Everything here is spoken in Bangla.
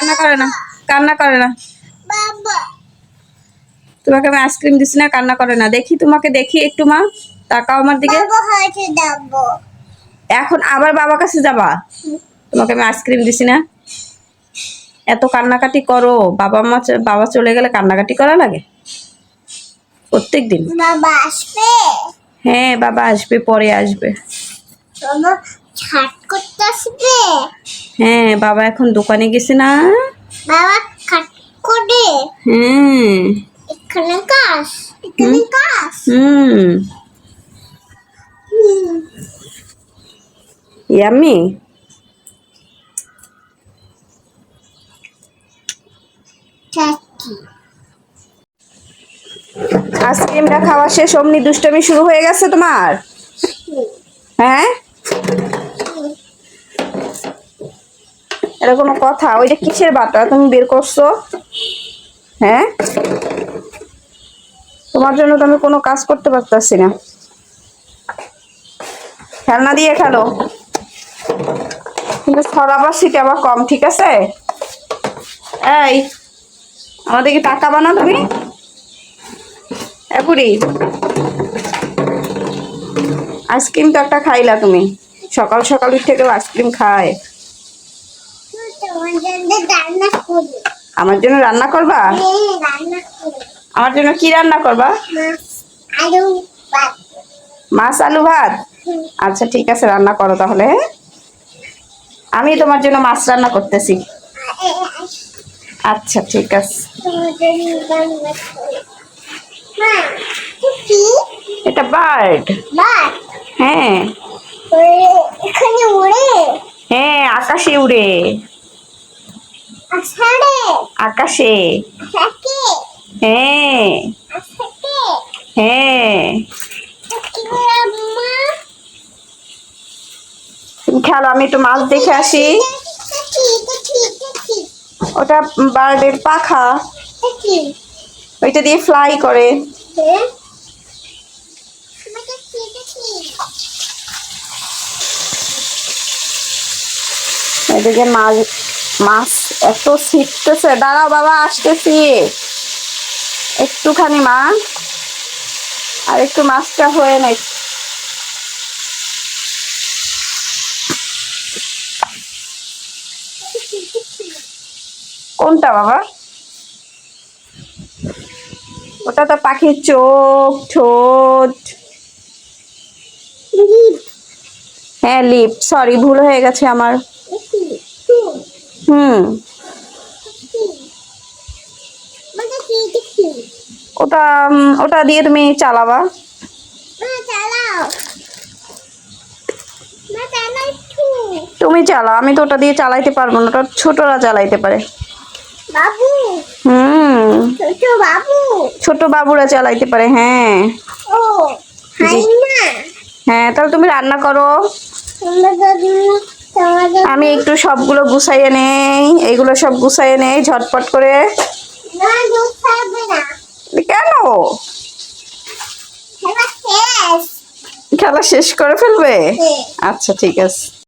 কান্না করে না কান্না করে না। তোমাকে আমি আইসক্রিম দিছি না কান্না করে না। দেখি তোমাকে দেখি একটু মা তাকাও আমার দিকে। বাবা এখন আবার বাবার কাছে যাবা? তোমাকে আমি আইসক্রিম দিছি না। এত কান্নাকাটি করো বাবা মা বাবা চলে গেলে কান্নাকাটি করা লাগে? প্রত্যেক দিন বাবা আসবে? হ্যাঁ বাবা আসবে পরে আসবে। ছাট করতে আসবে হ্যাঁ বাবা এখন দোকানে গেছে না? বাবা খাট করে। হুম। এখানে কাজ এখানে কাজ। হুম। চাচি। আইসক্রিমটা খাওয়া শেষ অমনি দুষ্টমি শুরু হয়ে গেছে তোমার? হ্যাঁ? এটা কোনো কথা। ওইটা কিসের বাটা? তুমি বের করছ? হ্যাঁ? তোমার জন্য তো আমি কোনো কাজ করতে পারতাছি না। খেলনা দিয়ে খেলো। কিন্তু ছড়াবার সিট আবার কম, ঠিক আছে? এই আমাদেরকে টাকা বানা তুমি? এপুরি আইসক্রিম তো একটা খাইলা তুমি। সকাল সকাল কেউ আইসক্রিম খায় তোমার জন্য রান্না করি আমার জন্য রান্না করবা? হ্যাঁ আমার জন্য কি রান্না করবা? মাছ আলু ভাত। আচ্ছা ঠিক আছে রান্না করো তাহলে হ্যাঁ? আমি তোমার জন্য মাছ রান্না করতেছি। আচ্ছা ঠিক আছে। এটা বার্ড। হ্যাঁ। হ্যাঁ আকাশে উড়ে। আকাশে। হ্যাঁ। হ্যাঁ। তুমি খেলো আমি একটু মাছ দেখে আসি। ওটা বার্ডের পাখা। ওইটা দিয়ে ফ্লাই করে। হ্যাঁ। এদিকে মাছ মাছ এত ছিটতেছে। দাঁড়াও বাবা আসতেছি। একটুখানি মা আর একটু মাছটা হয়ে নাই। কোনটা বাবা? ওটা তো পাখির চোখ ঠোঁট। হ্যাঁ লিপ। সরি ভুল হয়ে গেছে আমার। হুম। ওটা ওটা দিয়ে তুমি চালাবা। তুমি চালাও আমি তো ওটা দিয়ে চালাইতে পারব না ওটা ছোটরা চালাইতে পারে। বাবু হুম। ছোট বাবু ছোট বাবুরা চালাইতে পারে হ্যাঁ। ও হ্যাঁ তাহলে তুমি রান্না করো। আমি একটু সবগুলো গুছাইয়ে নেই এগুলো সব গুছাইয়ে নেই ঝটপট করে। কেন? খেলা শেষ। করে ফেলবে? হ্যাঁ। আচ্ছা ঠিক আছে।